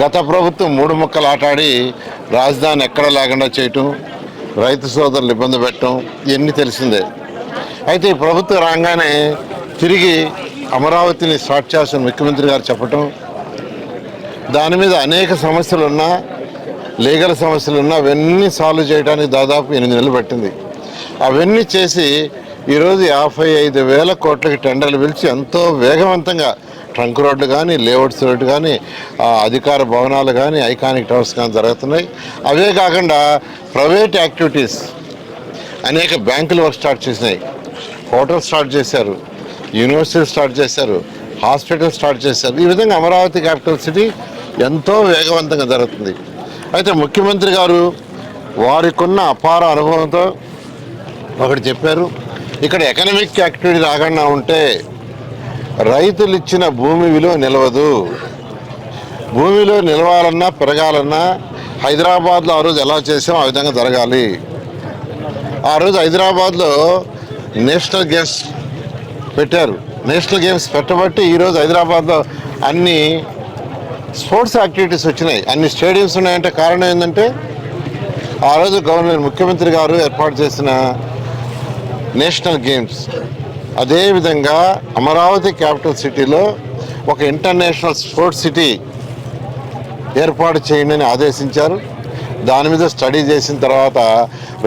గత ప్రభుత్వం మూడు ముక్కలు ఆటాడి రాజధాని ఎక్కడ లేకుండా చేయటం రైతు సోదరులు ఇబ్బంది పెట్టడం ఇవన్నీ తెలిసిందే. అయితే ఈ ప్రభుత్వం రాగానే తిరిగి అమరావతిని స్టార్ట్ చేసిన ముఖ్యమంత్రి గారు చెప్పటం దాని మీద అనేక సమస్యలు ఉన్నా లీగల్ సమస్యలు ఉన్నా అవన్నీ సాల్వ్ చేయడానికి దాదాపు ఎనిమిది నెలలు పట్టింది. అవన్నీ చేసి ఈరోజు యాభై ఐదు వేల కోట్లకి టెండర్లు పిలిచి ఎంతో వేగవంతంగా ట్రంక్ రోడ్లు కానీ లేఅవుట్స్ రోడ్డు కానీ అధికార భవనాలు కానీ ఐకానిక్ టవర్స్ కానీ జరుగుతున్నాయి. అవే కాకుండా ప్రైవేట్ యాక్టివిటీస్ అనేక బ్యాంకులు వర్క్ స్టార్ట్ చేసినాయి. హోటల్స్ స్టార్ట్ చేశారు. యూనివర్సిటీలు స్టార్ట్ చేశారు. హాస్పిటల్ స్టార్ట్ చేశారు. ఈ విధంగా అమరావతి క్యాపిటల్ సిటీ ఎంతో వేగవంతంగా జరుగుతుంది. అయితే ముఖ్యమంత్రి గారు వారికున్న అపార అనుభవంతో ఒకటి చెప్పారు. ఇక్కడ ఎకనామిక్ యాక్టివిటీ రాకుండా ఉంటే రైతులు ఇచ్చిన భూమి విలువ నిలవదు. భూమిలో నిలవాలన్నా పెరగాలన్నా హైదరాబాద్లో ఆ రోజు ఎలా చేసామో ఆ విధంగా జరగాలి. ఆ రోజు హైదరాబాద్లో నేషనల్ గేమ్స్ పెట్టారు. నేషనల్ గేమ్స్ పెట్టబట్టి ఈరోజు హైదరాబాద్లో అన్ని స్పోర్ట్స్ యాక్టివిటీస్ వచ్చినాయి. అన్ని స్టేడియంస్ ఉన్నాయంటే కారణం ఏంటంటే ఆ రోజు గవర్నర్ ముఖ్యమంత్రి గారు ఏర్పాటు చేసిన నేషనల్ గేమ్స్. అదేవిధంగా అమరావతి క్యాపిటల్ సిటీలో ఒక ఇంటర్నేషనల్ స్పోర్ట్స్ సిటీ ఏర్పాటు చేయండి అని ఆదేశించారు. దాని మీద స్టడీ చేసిన తర్వాత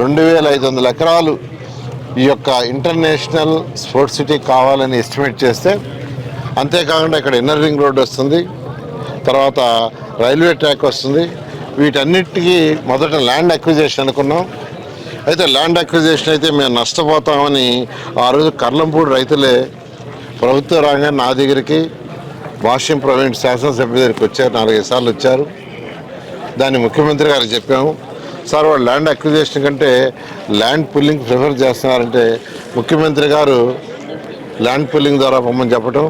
రెండు వేల ఐదు వందల ఎకరాలు ఈ యొక్క ఇంటర్నేషనల్ స్పోర్ట్స్ సిటీ కావాలని ఎస్టిమేట్ చేస్తే అంతేకాకుండా ఇక్కడ ఇన్నర్ రింగ్ రోడ్ వస్తుంది తర్వాత రైల్వే ట్రాక్ వస్తుంది. వీటన్నిటికీ మొదట ల్యాండ్ అక్విజేషన్ అనుకున్నాం. అయితే ల్యాండ్ అక్విజేషన్ అయితే మేము నష్టపోతామని ఆ రోజు కర్లంపూడి రైతులే ప్రభుత్వ రంగం నా దగ్గరికి భాష్యం ప్రవీణ్ శాసనసభ్య దగ్గరికి వచ్చారు నాలుగైదు సార్లు వచ్చారు. దాన్ని ముఖ్యమంత్రి గారికి చెప్పాము. సార్ వాళ్ళు ల్యాండ్ అక్విజేషన్ కంటే ల్యాండ్ పుల్లింగ్ ప్రిఫర్ చేస్తున్నారంటే ముఖ్యమంత్రి గారు ల్యాండ్ పుల్లింగ్ ద్వారా పొమ్మని చెప్పడం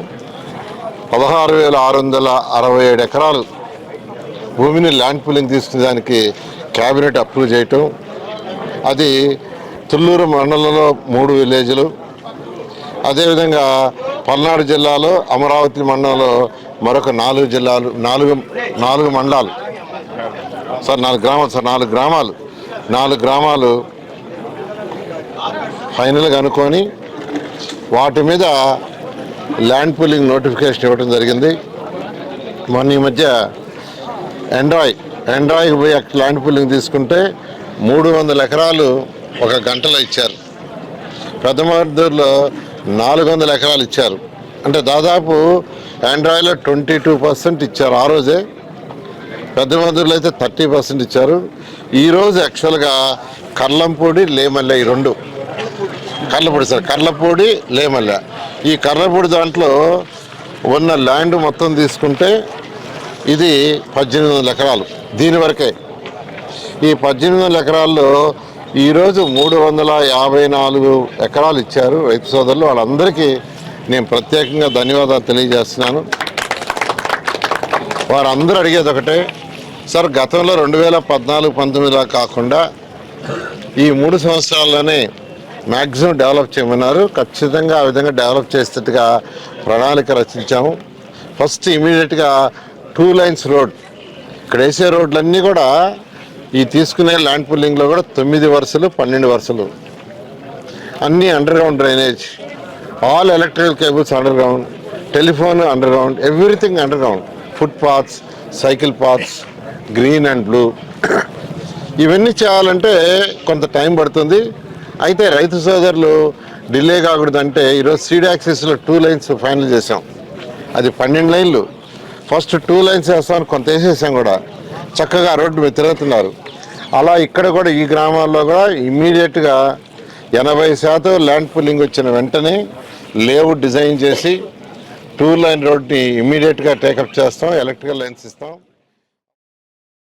పదహారు వేల ఆరు వందల అరవై ఏడు ఎకరాలు భూమిని ల్యాండ్ పుల్లింగ్ తీసుకునే దానికి క్యాబినెట్ అప్రూవ్ చేయటం. అది తుళ్ళూరు మండలంలో మూడు విలేజ్లు. అదేవిధంగా పల్నాడు జిల్లాలో అమరావతి మండలంలో మరొక నాలుగు జిల్లాలు నాలుగు నాలుగు మండలాలు. సార్ నాలుగు గ్రామాలు సార్ నాలుగు గ్రామాలు. నాలుగు గ్రామాలు ఫైనల్గా అనుకొని వాటి మీద ల్యాండ్ పుల్లింగ్ నోటిఫికేషన్ ఇవ్వడం జరిగింది. మొన్న ఈ మధ్య ఎండ్రాయ్ ఎండ్రాయ్ పోయి ల్యాండ్ పుల్లింగ్ తీసుకుంటే మూడు వందల ఎకరాలు ఒక గంటలో ఇచ్చారు. పెద్దమర్దూరులో నాలుగు వందల ఎకరాలు ఇచ్చారు. అంటే దాదాపు ఆండ్రాయిడ్లో ట్వంటీ టూ పర్సెంట్ ఇచ్చారు ఆ రోజే. పెద్దమర్దూరులో అయితే థర్టీ పర్సెంట్ ఇచ్చారు. ఈరోజు యాక్చువల్గా కర్లంపూడి లేమల్లె ఈ రెండు. కర్లపూడి సార్ కర్లపూడి లేమల్లె. ఈ కర్లపూడి దాంట్లో ఉన్న ల్యాండ్ మొత్తం తీసుకుంటే ఇది పద్దెనిమిది వందల ఎకరాలు. దీని వరకే. ఈ పద్దెనిమిది వందల ఎకరాల్లో ఈరోజు మూడు వందల యాభై నాలుగు ఎకరాలు ఇచ్చారు రైతు సోదరులు. వాళ్ళందరికీ నేను ప్రత్యేకంగా ధన్యవాదాలు తెలియజేస్తున్నాను. వారందరూ అడిగేది ఒకటే సార్ గతంలో రెండు వేల పద్నాలుగు పంతొమ్మిదిలా కాకుండా ఈ మూడు సంవత్సరాల్లోనే మ్యాక్సిమం డెవలప్ చేయమన్నారు. ఖచ్చితంగా ఆ విధంగా డెవలప్ చేసేట్టుగా ప్రణాళిక రచించాము. ఫస్ట్ ఇమీడియట్గా టూ లైన్స్ రోడ్ ఇక్కడ వేసే రోడ్లన్నీ కూడా ఈ తీసుకునే ల్యాండ్ పుల్లింగ్లో కూడా తొమ్మిది వరుసలు పన్నెండు వరుసలు. అన్నీ under ground drainage. All electrical cables under ground telephone under ground everything under ground foot paths cycle paths green and blue ఇవన్నీ చేయాలంటే కొంత టైం పడుతుంది. అయితే రైతు సోదరులు డిలే కాకూడదంటే ఈరోజు సీడ్ యాక్సిస్లో టూ లైన్స్ ఫైనల్ చేసాం అది పన్నెండు లైన్లు. ఫస్ట్ టూ లైన్స్ వేస్తామని కొంత వేసేసాం కూడా. చక్కగా రోడ్డు మీద తిరుగుతున్నారు. అలా ఇక్కడ కూడా ఈ గ్రామాల్లో కూడా ఇమ్మీడియట్గా ఎనభై శాతం ల్యాండ్ పుల్లింగ్ వచ్చిన వెంటనే లేఅవుట్ డిజైన్ చేసి టూ లైన్ రోడ్ని ఇమ్మీడియట్గా టేకప్ చేస్తాం ఎలక్ట్రికల్ లైన్స్ ఇస్తాం.